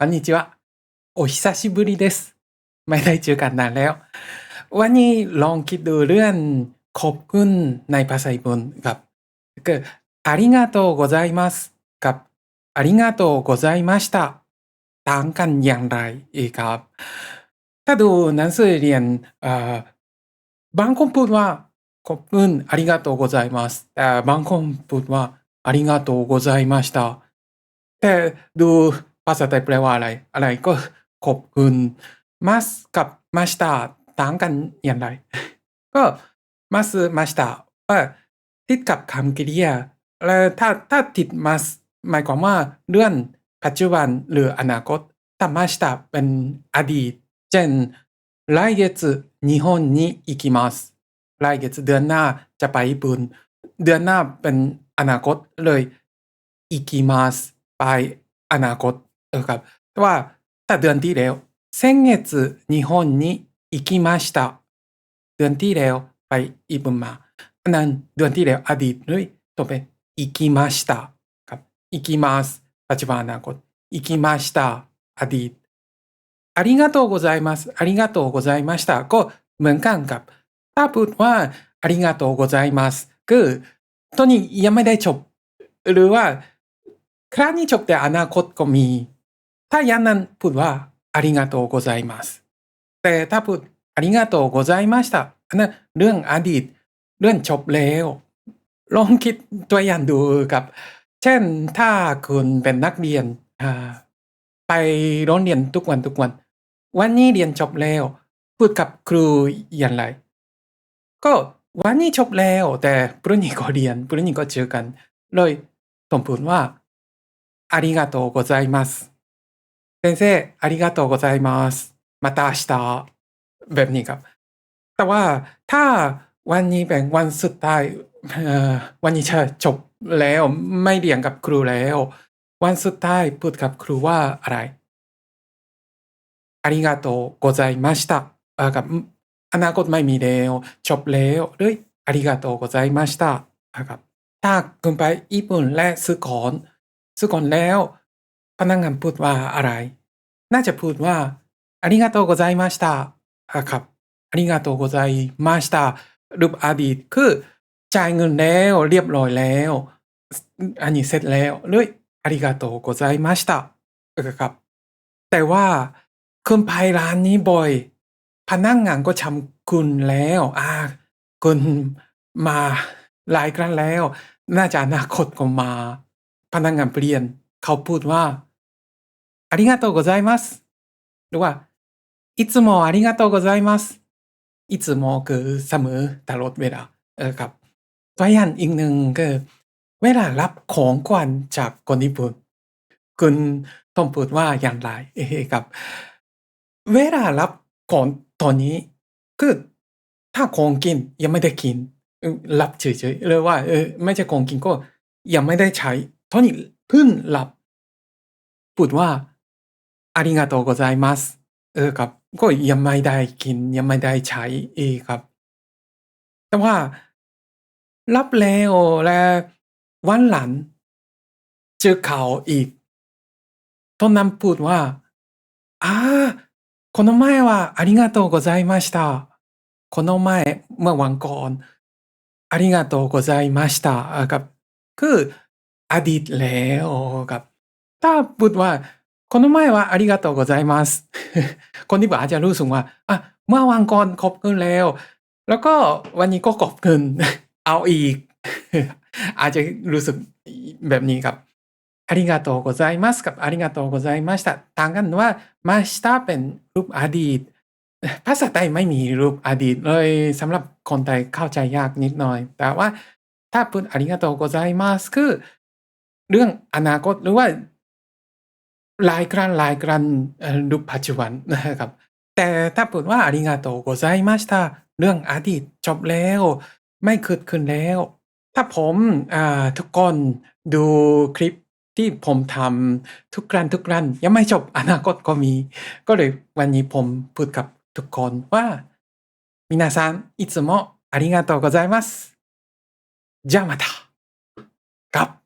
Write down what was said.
こんにちは。お久しぶりです ไม่ได้เจอกันนานแล้ว วันนี้ลองคิดดูเรื่องขอบคุณในภาษาญี่ปุ่นกับคือありがとうございますกับありがとうございましたต่างกันอย่างไรอีกครับ ถ้าดูหนังสือเรียนเอ่อบางคนพูดว่าขอบคุณありがとうございますแต่บางคนพูดว่าありがとうございましたแต่ดู ภาษาไทยแปลว่าอะไร อะไรก็ขอบคุณมัสกับมาสตาต่างกันอย่างไร ก็มัสมาสตาว่าติดกับคำกริยาแล้วถ้าถ้าติดมัสหมายความว่าเรื่องปัจจุบันหรืออนาคตถ้ามาสตาเป็นอดีตเช่น来月日本に行きます来月เดือนหน้าจะไปญี่ปุ่นเดือนหน้าเป็นอนาคตเลย行きますไปอนาคต เออครับว่าแต่เดือนที่แล้ว先月日本に行きましたเดือนที่แล้วไปญี่ปุ่นมานั้นเดือนที่แล้วอดีตนี่ยตัวเป็น行きましたครับ行きますปัจจุบันอนาคต行きましたอดีตありがとうございます。ありがとうございました。ก็เหมือนกันกับถ้าพูดว่าありがとうございますคือตอนนี้ยังไม่ได้จบหรือว่าครั้งนี้จบแต่อนาคตก็มี ถ้าอย่างนั้นพูดว่าありがとうございますแต่ถ้าพูดありがとうございましたอันนั้นเรื่องอดีต เรื่องจบแล้ว ลองคิดตัวอย่างดูครับ เช่นถ้าคุณเป็นนักเรียนอ่าไปโรงเรียนทุกวันทุกวัน วันนี้เรียนจบแล้ว พูดกับครูอย่างไร ก็วันนี้จบแล้ว แต่พรุ่งนี้ก็เรียนพรุ่งนี้ก็เจอกัน เลยต้องพูดว่าありがとうございます 先生ありがとうございますまた明日แบบนี้ครับ แต่ว่าถ้าวันนี้เป็นวันสุดท้ายเอ่อวันนี้จะจบแล้วไม่เรียนกับครูแล้ว วันสุดท้ายพูดกับครูว่าอะไรありがとうございましたอ่ากับอนาคตไม่มีแล้วจบแล้วเลยありがとうございましたนะครับ ถ้าคุณไปญี่ปุ่นและซื้อของซื้อของแล้ว พนักงานพูดว่าอะไร น่าจะพูดว่าありがとうございましたอ่ะครับありがとうございましたรูปอดีตคือจ่ายเงินแล้วเรียบร้อยแล้ว อันนี้เสร็จแล้วเลยありがとうございましたครับ แต่ว่าคุณไปร้านนี้บ่อย พนักงานก็ชำคุณแล้วอ่าคุณมาหลายครั้งแล้ว น่าจะอนาคตก็มา พนักงานเปลี่ยน เขาพูดว่า ありがとうございますหรือว่ายつもありがとうございますいつもคือเสมอตลอดเวลาเออครับ ตัวอย่างอีกหนึ่งคือเวลารับของขวัญจากคนญี่ปุ่นคุณต้องพูดว่าอย่างไรเออครับ เวลารับของตอนนี้คือถ้าของกินยังไม่ได้กินเออรับเฉยๆหรือว่าเออไม่ใช่ของกินก็ยังไม่ได้ใช้ตอนนี้เพิ่งรับ พูดว่า ありがとうございますเออครับ ก็ยังไม่ได้กิน ยังไม่ได้ใช้เองครับ แต่ว่า รับแล้วและวันหลังเจอเขาอีกตอนนั้นพูดว่าอ่าこの前はありがとうございましたこの前เมื่อวันก่อนありがとうございましたอ่ะครับ คืออดีตแล้วครับ ถ้าพูดว่า この前はありがとうございます คนที่บอกอาจจะรู้สึกว่าอ่ะเมื่อวันก่อนขอบคุณแล้ว แล้วก็วันนี้ก็ขอบคุณ เอาอีก อาจจะรู้สึกแบบนี้ครับありがとうございますกับありがとうございましたต่างกันว่ามาสตาเป็นรูปอดีต ภาษาไทยไม่มีรูปอดีตเลยสำหรับคนไทยเข้าใจยากนิดหน่อย แต่ว่าถ้าพูดありがとうございますคือ เรื่องอนาคตหรือว่า หลายครั้งหลายครั้งเอ่อรูปปัจจุบันนะครับ แต่ถ้าพูดว่าありがとうございましたเรื่องอดีตจบแล้ว ไม่เกิดขึ้นแล้ว ถ้าผมอ่าทุกคนดูคลิปที่ผมทำทุกครั้งทุกครั้งยังไม่จบอนาคตก็มี ก็เลยวันนี้ผมพูดกับทุกคนว่า皆さんいつもありがとうございますじゃあまたครับ